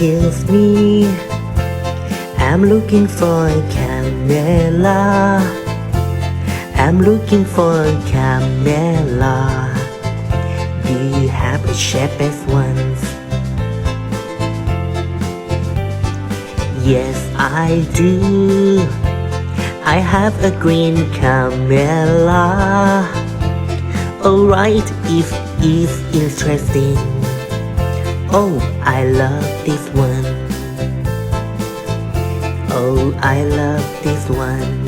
Excuse me I'm looking for a camera I'm looking for a camera Do you have a cheapest ones? Yes, I do. I have a green camera. Alright, if it's interesting. Oh, I love this one. Oh, I love this one.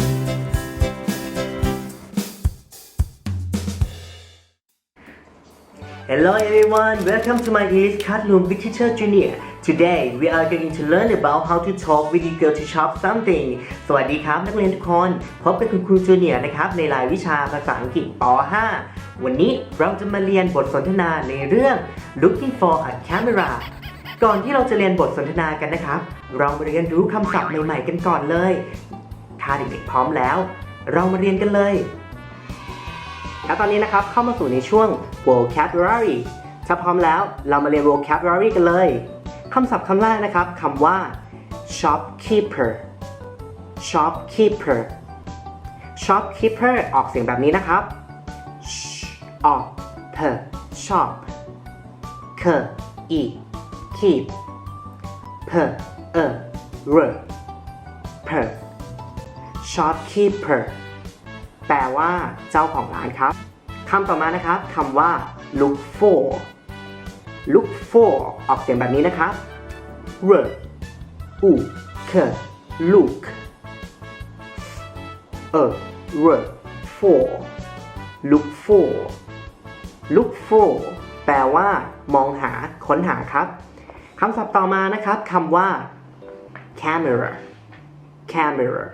Hello everyone, welcome to my English Classroom Teacher Junior. Today we are going to learn about how to talk with you girl to shop something. สวัสดีครับนักเรียนทุกคน พบกับคุณครูจูเนียร์นะครับในรายวิชาภาษาอังกฤษป .5 วันนี้เราจะมาเรียนบทสนทนาในเรื่อง looking for a camera ก่อนที่เราจะเรียนบทสนทนากันนะครับ เรามาเรียนรู้คำศัพท์ใหม่ๆกันก่อนเลย ถ้าเด็กๆพร้อมแล้ว เรามาเรียนกันเลย แล้วตอนนี้นะครับเข้ามาสู่ในช่วง vocabulary ถ้าพร้อมแล้วเรามาเรียน vocabulary กันเลย คำศัพท์คำแรกนะครับคำว่า shopkeeper shopkeeper shopkeeper ออกเสียงแบบนี้นะครับ shop per shop k e keep per r per shopkeeper แปลว่าเจ้าของร้านครับคำต่อมานะครับคำว่า look for look for ออกเสียงแบบนี้นะครับ r u k look a r for look for look for แปลว่า มองหา ค้นหาครับคำศัพท์ต่อมานะครับคำว่า camera camera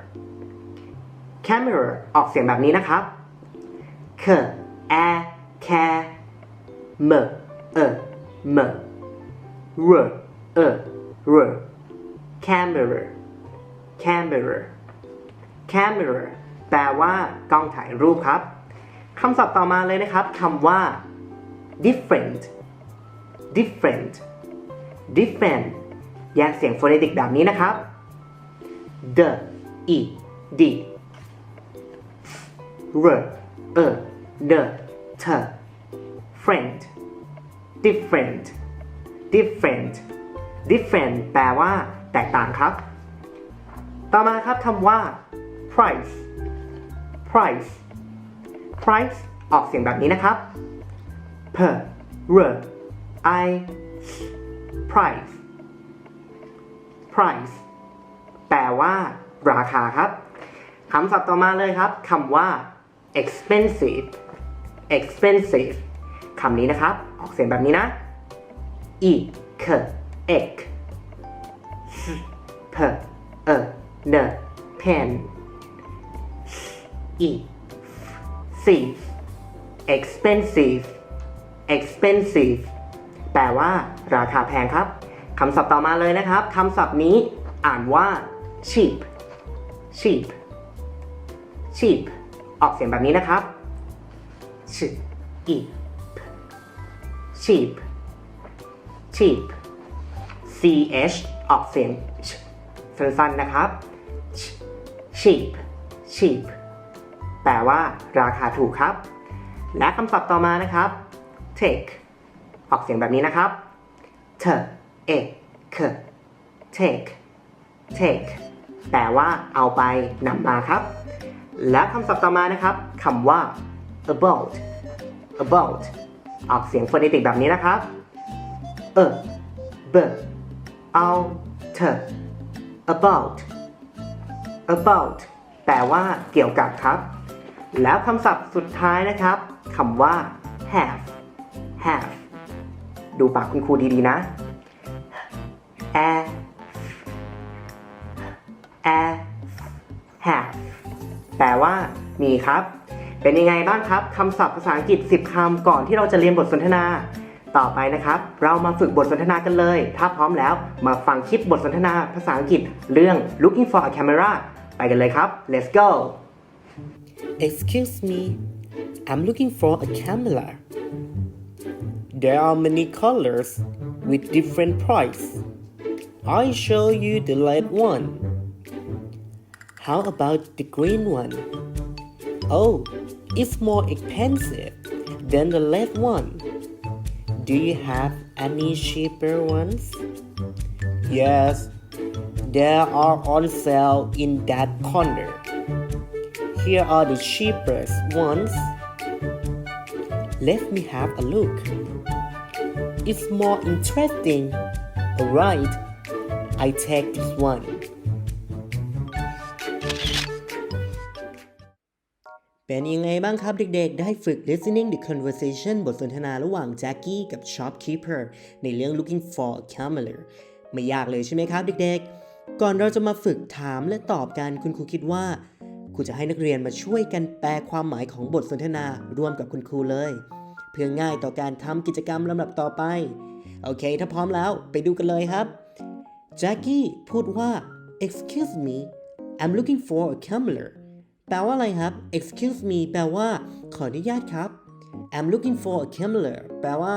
camera ออกเสียงแบบนี้นะครับ k a c m e m r e r camera camera camera แปลว่ากล้องถ่ายรูปครับคำศัพท์ต่อมาเลยนะครับคำว่า different different different แยกเสียงโฟเนติกแบบนี้นะครับ the e d r e the t friend different different different แปลว่า แตกต่างครับ ต่อมาครับคำว่า price price price ออกเสียงแบบนี้นะครับ p r i price price แปลว่า ราคาครับคำศัพท์ต่อมาเลยครับคำว่า expensive expensive คำนี้นะครับ ออกเสียงแบบนี้นะ e k e k s p e n pen e f expensive expensive แปลว่า ราคาแพงครับคำศัพท์ต่อมาเลยนะครับคำศัพท์นี้อ่านว่า cheap cheap cheap ออกเสียงแบบนี้นะครับ cheap cheap cheap ch ออกเสียงสั้นๆนะครับ cheap cheap แปลว่า ราคาถูกครับ และคำศัพท์ต่อมานะครับ take ออกเสียงแบบนี้นะครับ t e k take take แปลว่า เอาไปนำมาครับ และคำศัพท์ต่อมานะครับคำว่า about about ออกเสียงฟเนติกแบบนี้นะครับ a b out about about แปลว่าเกี่ยวกับครับ แล้วคำศัพท์สุดท้ายนะครับคำว่า have have ดูปากคุณครูดีๆนะ a a have แปลว่ามีครับ เป็นยังไงบ้างครับคำศัพท์ภาษาอังกฤษ 10 คำก่อนที่เราจะเรียนบทสนทนา ต่อไปนะครับ เรามาฝึกบทสนทนากันเลย ถ้าพร้อมแล้วมาฟังคลิปบทสนทนาภาษาอังกฤษเรื่อง looking for a camera ไปกันเลยครับ let's go Excuse me I'm looking for a camera There are many colors with different price I show you the red one. How about the green one? Oh, it's more expensive than the red one. Do you have any cheaper ones? Yes, there are on sale in that corner. Here are the cheapest ones. Let me have a look. It's more interesting. Alright, I take this one. เป็นยังไงบ้างครับเด็กๆ ได้ฝึก listening the conversation บทสนทนาระหว่างแจ็คกี้กับ shopkeeper ในเรื่อง looking for a cameler ไม่ยากเลยใช่ไหมครับเด็กๆ ก่อนเราจะมาฝึกถามและตอบกันคุณครูคิดว่าครูจะให้นักเรียนมาช่วยกันแปลความหมายของบทสนทนาร่วมกับคุณครูเลย เพื่อง่ายต่อการทำกิจกรรมลำดับต่อไป โอเค ถ้าพร้อมแล้วไปดูกันเลยครับแจ็คกี้พูดว่า excuse me I'm looking for a cameler แปลว่าอะไรครับ excuse me แปลว่าขออนุญาตครับ I'm looking for a cameler แปลว่า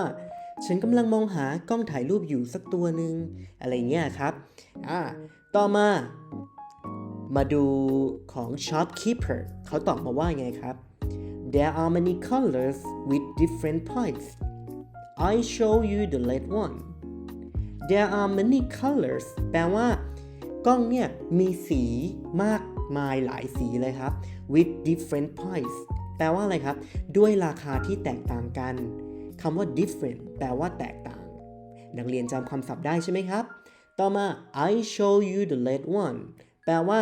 ฉันกำลังมองหากล้องถ่ายรูปอยู่สักตัวหนึ่งอะไรเงี้ยครับ อ่า ต่อมา มาดูของ shopkeeper เขาตอบมาว่าไงครับ There are many colors with different price I show you the red one There are many colors แปลว่ากล้องเนี่ยมีสีมาก มายหลายสีเลยครับ with different price แปลว่าอะไรครับ ด้วยราคาที่แตกต่างกันคำว่า different แปลว่าแตกต่าง นักเรียนจำคำศัพท์ได้ใช่ไหมครับ ต่อมา I show you the red one แปลว่า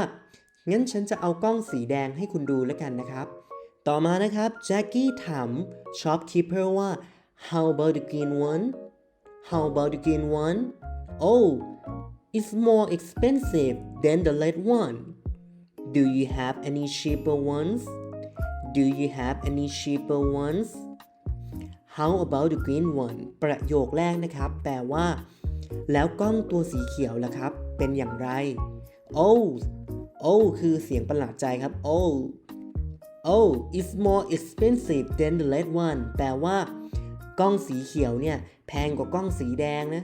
งั้นฉันจะเอากล้องสีแดงให้คุณดูแล้วกันนะครับ ต่อมานะครับแจ็คกี้ถาม shopkeeper ว่า how about the green one how about the green one oh it's more expensive than the red one do you have any cheaper ones do you have any cheaper ones how about the green one ประโยคแรกนะครับ แปลว่า แล้วกล้องตัวสีเขียวล่ะครับ เป็นอย่างไร oh oh คือเสียงประหลาดใจครับ oh oh it's more expensive than the red one แปลว่า กล้องสีเขียวเนี่ย แพงกว่ากล้องสีแดงนะ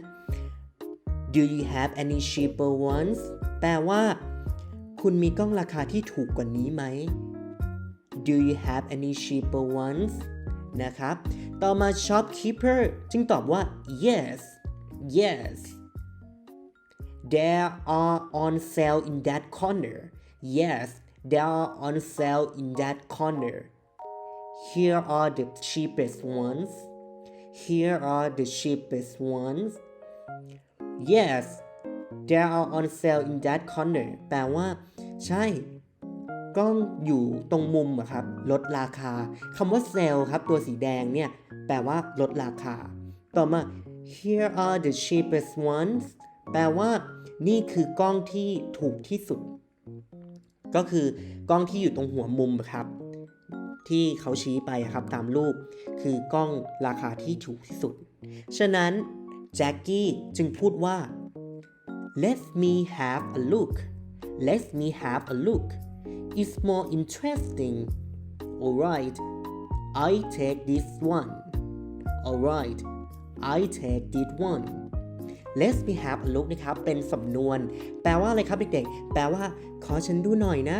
Do you have any cheaper ones แปลว่า คุณมีกล้องราคาที่ถูกกว่านี้ไหม Do you have any cheaper ones นะครับ ต่อมา shopkeeper จึงตอบว่า yes yes There are on sale in that corner. Yes, there are on sale in that corner. Here are the cheapest ones. Here are the cheapest ones. Yes, there are on sale in that corner. แปลว่า ใช่กล้องอยู่ตรงมุมอะครับลดราคาคำว่าเซลครับตัวสีแดงเนี่ยแปลว่าลดราคา ต่อมา here are the cheapest ones แปลว่า นี่คือกล้องที่ถูกที่สุด ก็คือกล้องที่อยู่ตรงหัวมุมครับ ที่เขาชี้ไปครับตามรูป คือกล้องราคาที่ถูกที่สุด ฉะนั้นแจ็คกี้จึงพูดว่า let me have a look let me have a look it's more interesting alright I take this one alright I take this one Let me have a look นะครับ เป็นสำนวน แปลว่าอะไรครับเด็กๆ แปลว่า ขอฉันดูหน่อยนะ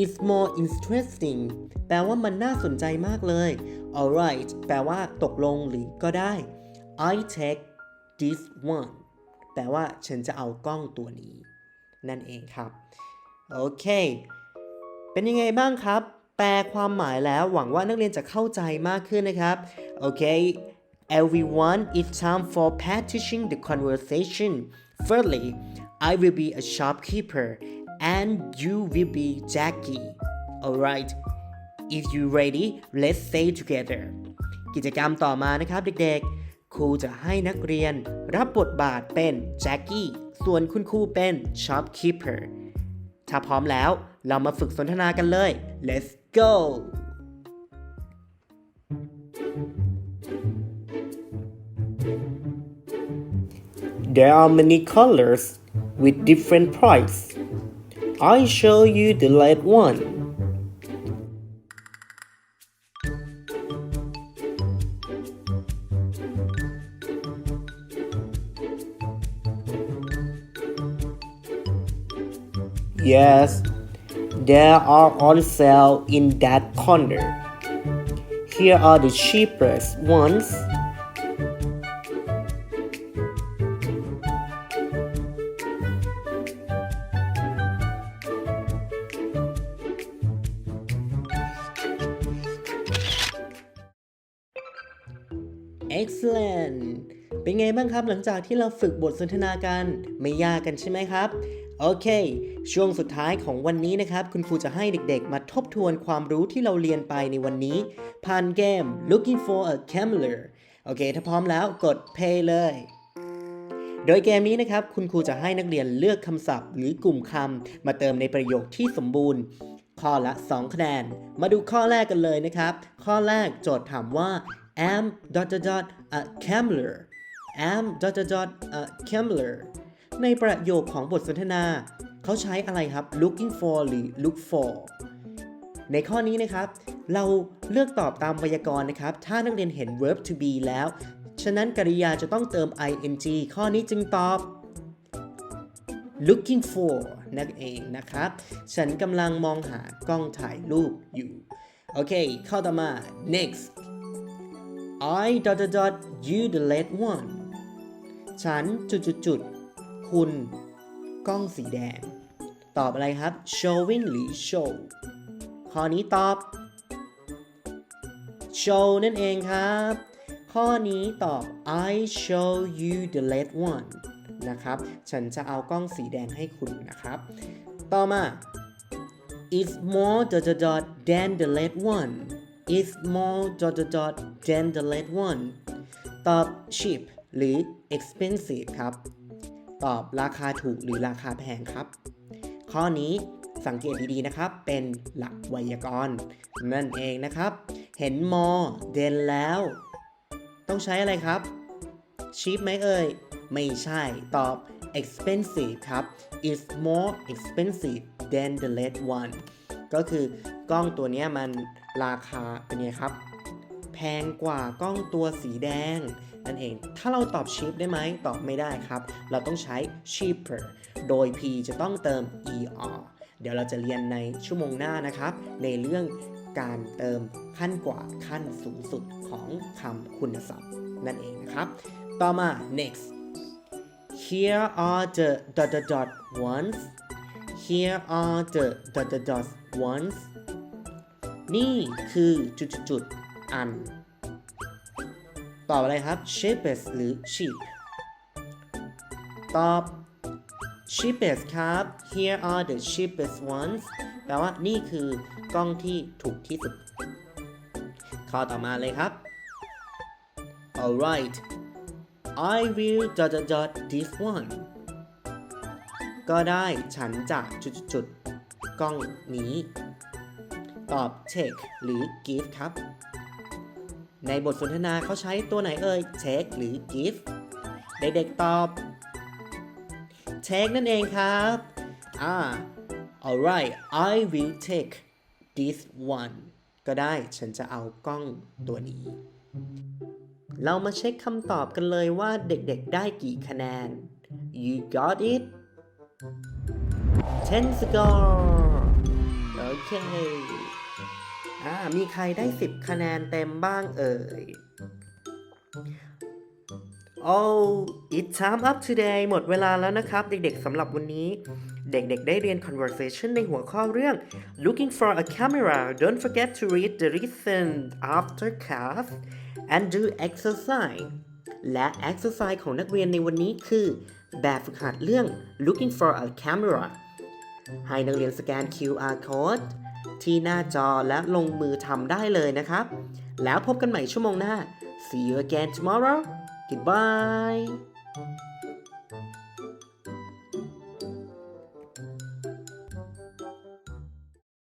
It's more interesting แปลว่ามันน่าสนใจมากเลย alright แปลว่าตกลงหรือก็ได้ I take this one แปลว่าฉันจะเอากล้องตัวนี้ นั่นเองครับ โอเค เป็นยังไงบ้างครับ แปลความหมายแล้วหวังว่านักเรียนจะเข้าใจมากขึ้นนะครับ โอเค everyone it's time for practicing the conversation firstly I will be a shopkeeper and you will be Jackie alright if you ready let's say together กิจกรรมต่อมานะครับเด็กๆ ครูจะให้นักเรียนรับบทบาทเป็นแจ็คกี้ ส่วนคุณครูเป็น shopkeeper ถ้าพร้อมแล้วเรามาฝึกสนทนากันเลย let's go There are many colors with different price. I show you the light one. Yes, there are on sale in that corner. Here are the cheapest ones. Excellent เป็นไงบ้างครับหลังจากที่เราฝึกบทสนทนากัน ไม่ยากกันใช่ไหมครับ โอเค ช่วงสุดท้ายของวันนี้นะครับ คุณครูจะให้เด็กๆ มาทบทวนความรู้ที่เราเรียนไปในวันนี้ ผ่านเกม looking for a camera โอเค ถ้าพร้อมแล้วกด play เลย โดยเกมนี้นะครับ คุณครูจะให้นักเรียนเลือกคำศัพท์ หรือกลุ่มคำมาเติมในประโยคที่สมบูรณ์ ข้อละ 2 คะแนน มาดูข้อแรกกันเลยนะครับ ข้อแรกโจทย์ถามว่า am dot dot a camera am dot dot dot a camera ในประโยคของบทสนทนา เขาใช้อะไรครับ looking for หรือ look for ในข้อนี้นะครับ เราเลือกตอบตามไวยากรณ์นะครับ ถ้านักเรียนเห็น verb to be แล้ว ฉะนั้นกริยาจะต้องเติม ing ข้อนี้จึงตอบ looking for นั่นเองนะครับ ฉันกำลังมองหากล้องถ่ายรูปอยู่ โอเค ข้อต่อมา next I dot dot dot you the late one ฉันจุดจุดจุด คุณกล้องสีแดง ตอบอะไรครับ showing หรือ show ข้อนี้ตอบ show นั่นเองครับ ข้อนี้ตอบ I show you the red one นะครับ ฉันจะเอากล้องสีแดงให้คุณนะครับ ต่อมา It's more dot dot dot than the red one It's more dot dot dot than the red one ตอบ cheap หรือ expensive ครับ ตอบราคาถูกหรือราคาแพงครับ ข้อนี้สังเกตดีๆนะครับ เป็นหลักไวยากรณ์นั่นเองนะครับ เห็น more than แล้ว ต้องใช้อะไรครับ cheap ไหมเอ่ย ไม่ใช่ตอบ expensive ครับ is more expensive than the red one ก็คือกล้องตัวนี้มันราคาเป็นไงครับ แพงกว่ากล้องตัวสีแดง นั่นเอง ถ้าเราตอบ cheap ได้ไหมตอบไม่ได้ครับ เราต้องใช้ cheaper โดย p จะต้องเติม er เดี๋ยวเราจะเรียนในชั่วโมงหน้านะครับ ในเรื่องการเติมขั้นกว่าขั้นสูงสุดของคำคุณศัพท์นั่นเองนะครับ ต่อมา next here are the dot dot dot ones here are the dot dot dot ones นี่คือจุดจุดอัน ตอบอะไรครับ cheapest หรือ cheap ตอบ cheapest ครับ here are the cheapest ones แปลว่านี่คือกล้องที่ถูกที่สุด ข้อต่อมาเลยครับ alright I will dot dot dot this one ก็ได้ฉันจะจุดจุดจุดๆกล้องนี้ ตอบ take หรือ give ครับ ในบทสนทนาเขาใช้ตัวไหนเอ่ย take หรือ give เด็กๆตอบ take นั่นเองครับอ่า alright I will take this one ก็ได้ฉันจะเอากล้องตัวนี้ เรามาเช็คคำตอบกันเลยว่าเด็กๆได้กี่คะแนน you got it 10 score โอเค อ่ามีใครได้ 10 คะแนนเต็มบ้างเอ่ย Oh it's time up today หมดเวลาแล้วนะครับ เด็กๆสำหรับวันนี้ เด็กๆ ได้เรียน conversation ในหัวข้อเรื่อง looking for a camera don't forget to read the reason after class and do exercise และ exercise ของนักเรียนในวันนี้คือ แบบฝึกหัดเรื่อง looking for a camera ให้นักเรียนสแกน QR code ที่หน้าจอและลงมือทำได้เลยนะครับ แล้วพบกันใหม่ชั่วโมงหน้า See you again tomorrow Goodbye